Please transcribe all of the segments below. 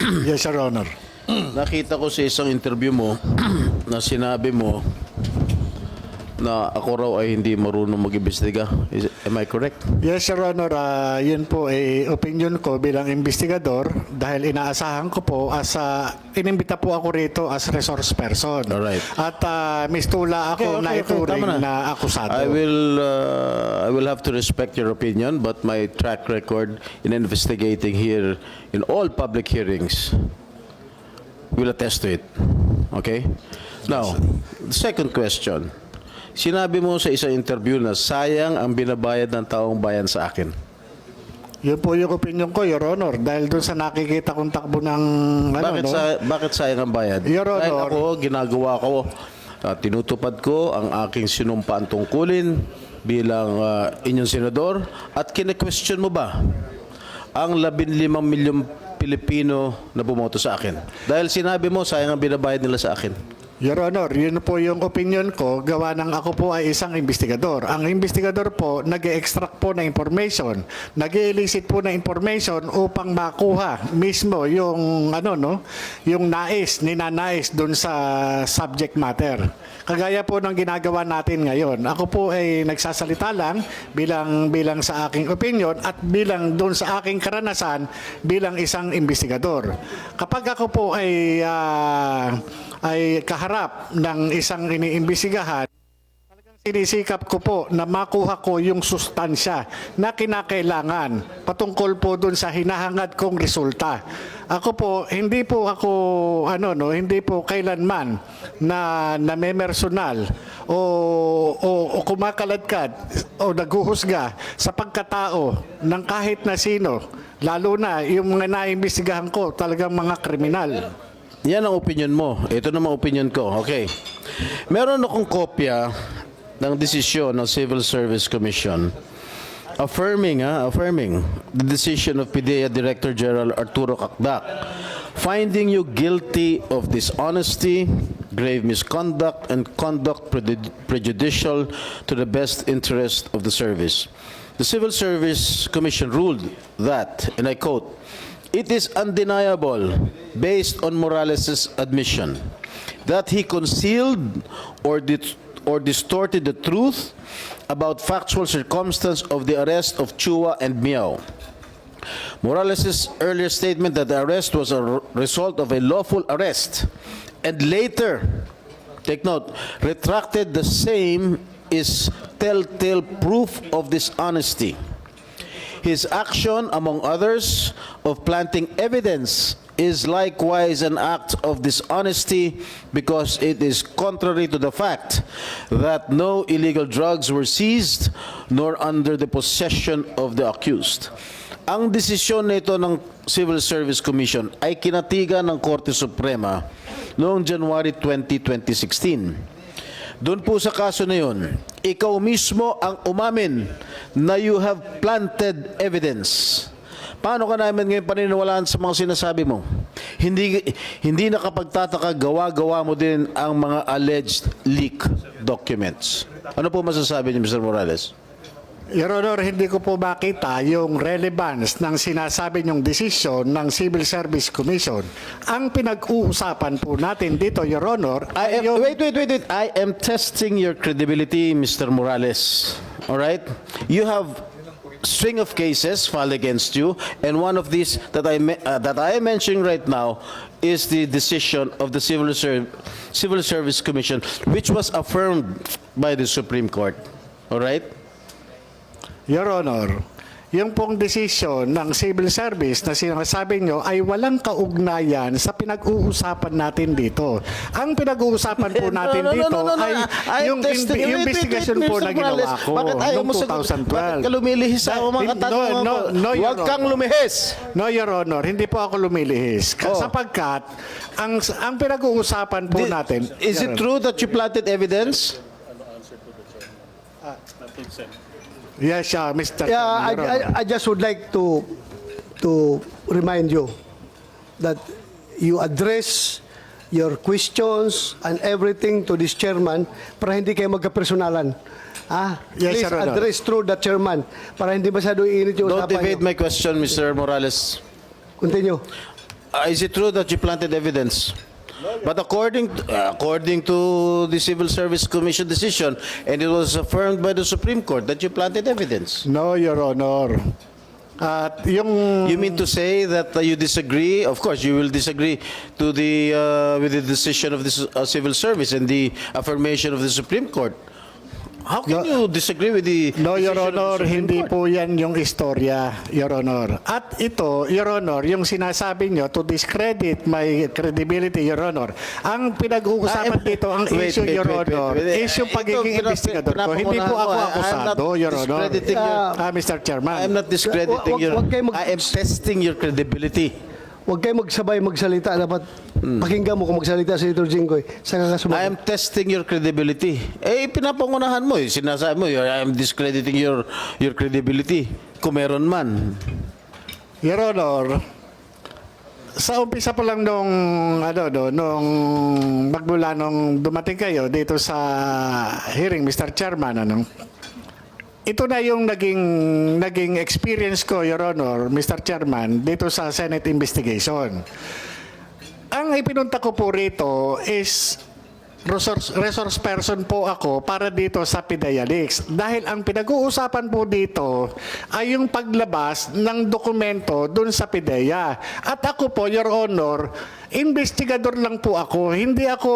Yes, Your Honor. Nakita ko sa isang interview mo na sinabi mo na ako raw ay hindi marunong mag-imbestiga. Is- Am I correct? Yes, Your Honor. ah, yun po ay opinion ko bilang investigador dahil inaasahan ko po as a, inimbita po ako rito as resource person. Alright. At ah, Miss Tula ako na ituring tama na. akusado. I will uh, I will have to respect your opinion, but my track record in investigating here in all public hearings will attest to it. Okay? Now, the second question. Sinabi mo sa isang interview na sayang ang binabayad ng taong bayan sa akin. Yun po yung opinion ko, Your Honor. Dahil doon sa nakikita kong takbo ng ano, Bakit, no? sa, bakit sayang ang bayad? Your Dahil Honor. ako, ginagawa ko, ah, tinutupad ko ang aking sinumpaan tungkulin bilang ah, inyong senador at kine-question mo ba ang 15 milyong Pilipino na bumoto sa akin? Dahil sinabi mo, sayang ang binabayad nila sa akin. Your Honor, yun po yung opinion ko, gawa ng ako po ay isang investigador. Ang investigador po, nag extract po ng information, nag elicit po ng information upang makuha mismo yung ano no, yung nais, ninanais doon sa subject matter. Kagaya po ng ginagawa natin ngayon. Ako po ay nagsasalita lang bilang bilang sa aking opinion at bilang doon sa aking karanasan bilang isang investigador. Kapag ako po ay ah, ay kaharap ng isang iniimbestigahan, talagang sinisikap ko po na makuha ko yung sustansya na kinakailangan patungkol po dun sa hinahangad kong resulta. Ako po, hindi po ako, ano no, hindi po kailanman na namemersonal o, o, o kumakaladkad o naguhusga sa pagkatao ng kahit na sino, lalo na yung mga naimbestigahan ko talagang mga kriminal. Yan ang opinion mo. Ito naman opinion ko. Okay. Meron akong kopya ng desisyon ng Civil Service Commission affirming, ha, affirming the decision of PIDEA Director General Arturo Cacdac finding you guilty of dishonesty, grave misconduct, and conduct prejud- prejudicial to the best interest of the service. The Civil Service Commission ruled that, and I quote, It is undeniable, based on Morales' admission, that he concealed or, or distorted the truth about factual circumstance of the arrest of Chua and Miao. Morales' earlier statement that the arrest was a result of a lawful arrest and later, take note, retracted the same is telltale proof of dishonesty. His action, among others, of planting evidence is likewise an act of dishonesty because it is contrary to the fact that no illegal drugs were seized nor under the possession of the accused. Ang desisyon nito ng Civil Service Commission ay kinatigan ng Korte Suprema noong January 20, 2016. Doon po sa kaso na yun, ikaw mismo ang umamin na you have planted evidence. Paano ka namin ngayon paniniwalaan sa mga sinasabi mo? Hindi, hindi nakapagtataka, gawa-gawa mo din ang mga alleged leak documents. Ano po masasabi niyo, Mr. Morales? Your Honor, hindi ko po makita yung relevance ng sinasabi niyong desisyon ng Civil Service Commission. Ang pinag-uusapan po natin dito, Your Honor, I am, yung- wait, wait, wait, wait. I am testing your credibility, Mr. Morales. All right? You have string of cases filed against you, and one of these that I uh, that I am mentioning right now is the decision of the Civil Serv- Civil Service Commission, which was affirmed by the Supreme Court. All right? Your Honor, yung pong desisyon ng Civil Service na sinasabi nyo ay walang kaugnayan sa pinag-uusapan natin dito. Ang pinag-uusapan po natin No, no, no, dito no, no, no. ay I yung in- wait, investigation wait, po na ginawa ko Bakit ayaw noong mo sagot? 2012. Bakit ka lumilihis sa mga katanungan no, no, ko? no, Your Huwag kang lumihis. No, Your Honor, hindi po ako lumilihis. Oh. Sapagkat, ang, ang pinag-uusapan po natin... Is it true that you planted evidence? Yes, uh, Mr. Yeah, I. I, I just would like to to remind you that you address your questions and everything to this chairman para hindi kayo magkapersonalan. Ah, Yes, please Honor. address through the chairman para hindi masyado iinit yung Don't usapan evade niyo. my question, Mr. Morales. Continue. Uh, is it true that you planted evidence? But according uh, according to the Civil Service Commission decision, and it was affirmed by the Supreme Court that you planted evidence. No, Your Honor. At yung... You mean to say that uh, you disagree? Of course, you will disagree to the uh, with the decision of the s- uh, Civil Service and the affirmation of the Supreme Court. How can No. you disagree with the No, Your Honor, hindi Court? po yan yung istorya, Your Honor. At ito, Your Honor, yung sinasabi nyo to discredit my credibility, Your Honor. Ang pinag-uusapan Ah, dito, ang wait, issue, wait, Your wait, Honor, wait. is yung Ito, pagiging pinap- investigador ko. Hindi po ako I'm akusado, Your Honor. your- Ah, Mr. Chairman. I am not discrediting Wag- your. I am testing your credibility. Huwag kayo magsabay magsalita. Dapat pakinggan mo kung magsalita si Senator Jinggoy. Saka ka I sumagot. am testing your credibility. Eh, pinapangunahan mo. Eh. Sinasabi mo, I am discrediting your your credibility. Kung meron man. Your Honor, sa umpisa pa lang nung ano no, nung magmula nung dumating kayo dito sa hearing Mr. Chairman ano. Ito na yung naging naging experience ko Your Honor, Mr. Chairman dito sa Senate investigation. Ang ipinunta ko po rito is resource, resource person po ako para dito sa Leaks. Dahil ang pinag-uusapan po dito ay yung paglabas ng dokumento dun sa PIDEA. At ako po, Your Honor, investigador lang po ako. Hindi ako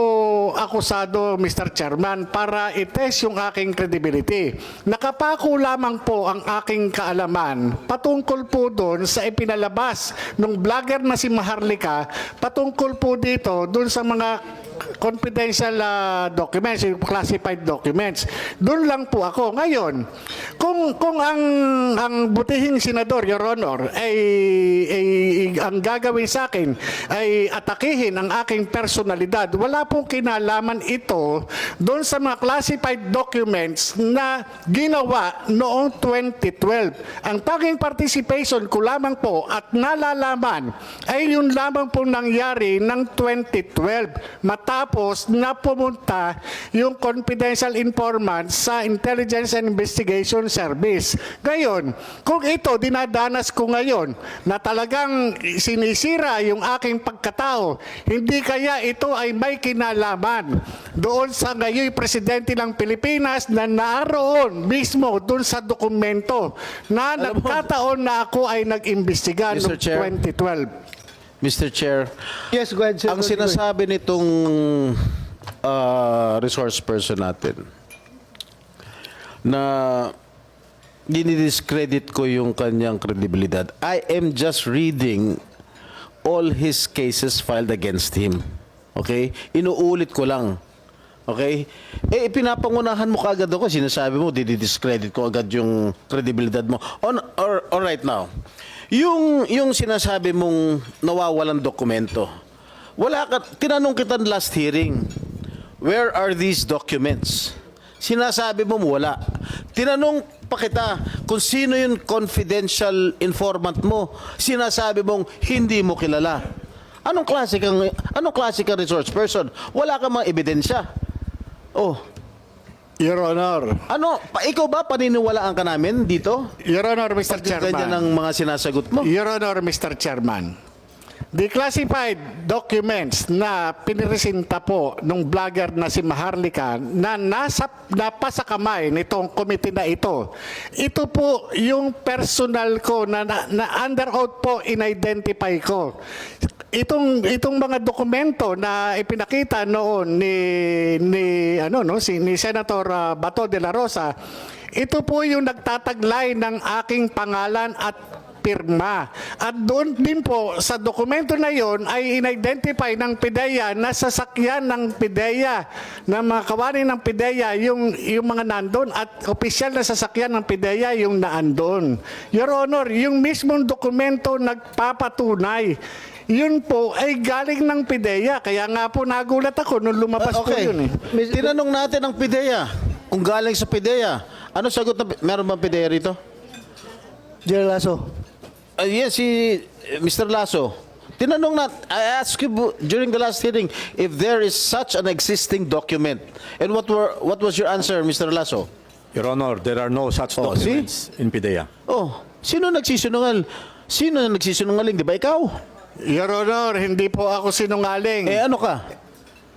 akusado, Mr. Chairman, para itest yung aking credibility. Nakapako lamang po ang aking kaalaman patungkol po doon sa ipinalabas ng vlogger na si Maharlika patungkol po dito doon sa mga confidential ah, documents, classified documents. Doon lang po ako. Ngayon, kung kung ang ang butihing senador, Your Honor, ay, ay ang gagawin sa akin ay atakihin ang aking personalidad, wala pong kinalaman ito doon sa mga classified documents na ginawa noong 2012. Ang tanging participation ko lamang po at nalalaman ay yun lamang po nangyari ng 2012 matapos na pumunta yung confidential informant sa Intelligence and Investigation Service. Ngayon, kung ito dinadanas ko ngayon na talagang sinisira yung aking pagkatao, hindi kaya ito ay may kinalaman doon sa ngayon presidente ng Pilipinas na naroon mismo doon sa dokumento na Alam mo- nagkataon na ako ay nag-imbestiga noong Chair. 2012. Mr. Chair, Yes, go ahead, Senator ang sinasabi nitong uh, resource person natin na dinidiscredit ko yung kanyang credibilidad. I am just reading all his cases filed against him. Okay? Inuulit ko lang. Okay? Eh, pinapangunahan mo kagad ako. Sinasabi mo, dididiscredit ko agad yung credibilidad mo. On, or, all right now, yung, yung sinasabi mong nawawalan dokumento, wala ka, tinanong kita last hearing, where are these documents? Sinasabi mo wala. Tinanong pa kita kung sino yung confidential informant mo. Sinasabi mong hindi mo kilala. Anong klase kang anong klase kang resource person? Wala kang mga ebidensya. Oh, Your Honor, ano, pa, ikaw ba paniniwalaan ka namin dito? Your Honor, Mr. Ganyan Chairman. ang mga sinasagot mo. Your Honor, Mr. Chairman. The classified documents na piniresinta po ng vlogger na si Maharlika na nasa napasa kamay nitong committee na ito. Ito po yung personal ko na, na, na under oath po in-identify ko. Itong itong mga dokumento na ipinakita noon ni ni ano no si ni Senator ah, Bato de la Rosa ito po yung nagtataglay ng aking pangalan at pirma. At doon din po sa dokumento na yon ay in-identify ng PIDEA na sasakyan ng PIDEA na mga kawani ng PIDEA yung, yung mga nandun at opisyal na sasakyan ng PIDEA yung naandun. Your Honor, yung mismong dokumento nagpapatunay yun po ay galing ng PIDEA. Kaya nga po nagulat ako nung lumabas po okay. yun eh. Tinanong natin ang PIDEA. Kung galing sa PIDEA. Ano sagot na, meron bang PIDEA rito? General Lasso. Uh, yes, si uh, Mr. Lasso. Tinanong na, I asked you during the last hearing if there is such an existing document. And what were what was your answer, Mr. Lasso? Your Honor, there are no such Oh, see? documents in PIDEA. Oh, sino nagsisinungal? Sino na nagsisinungaling? Di ba ikaw? Your Honor, hindi po ako sinungaling. Eh ano ka?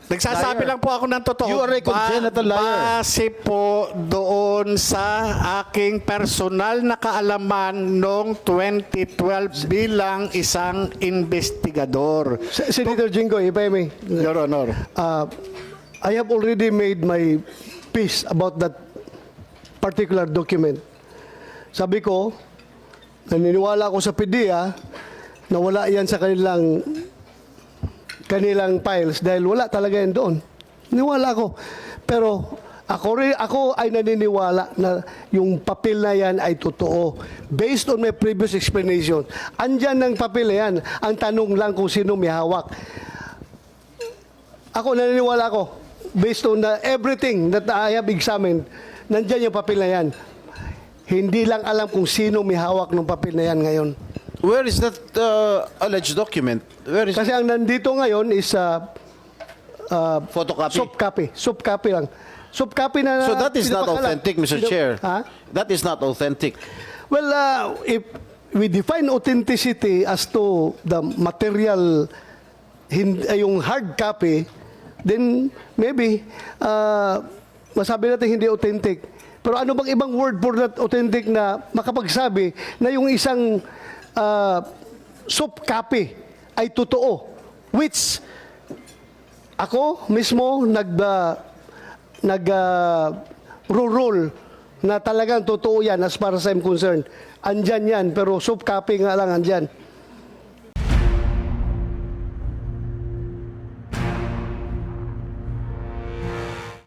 Nagsasabi liar. lang po ako ng totoo. You are a congenital liar. Base po doon sa aking personal na kaalaman noong 2012 bilang isang investigador. Se- Senator Jingo, if I may. Your Honor. Uh, I have already made my peace about that particular document. Sabi ko, naniniwala ako sa PDEA na wala yan sa kanilang kanilang files dahil wala talaga yan doon. Niwala ako. Pero ako, ako ay naniniwala na yung papel na yan ay totoo. Based on my previous explanation. Andyan ng papel na yan. Ang tanong lang kung sino may hawak. Ako naniniwala ako based on the everything that I have examined, nandyan yung papel na yan. Hindi lang alam kung sino may hawak ng papel na yan ngayon. Where is that uh, alleged document? Where is Kasi ang nandito ngayon is uh, uh, photocopy? soft copy. Soft copy lang. Soft copy na So that is not pinapakala. authentic, Mr. Pinap- Chair. Ha? That is not authentic. Well, uh, if we define authenticity as to the material, hin- ay yung hard copy, then maybe uh, masabi natin hindi authentic. Pero ano bang ibang word for that authentic na makapagsabi na yung isang uh, soft copy ay totoo, which ako mismo nag uh, nag uh, rule na talagang totoo yan as far as I'm concerned. Andyan yan, pero soft copy nga lang andyan.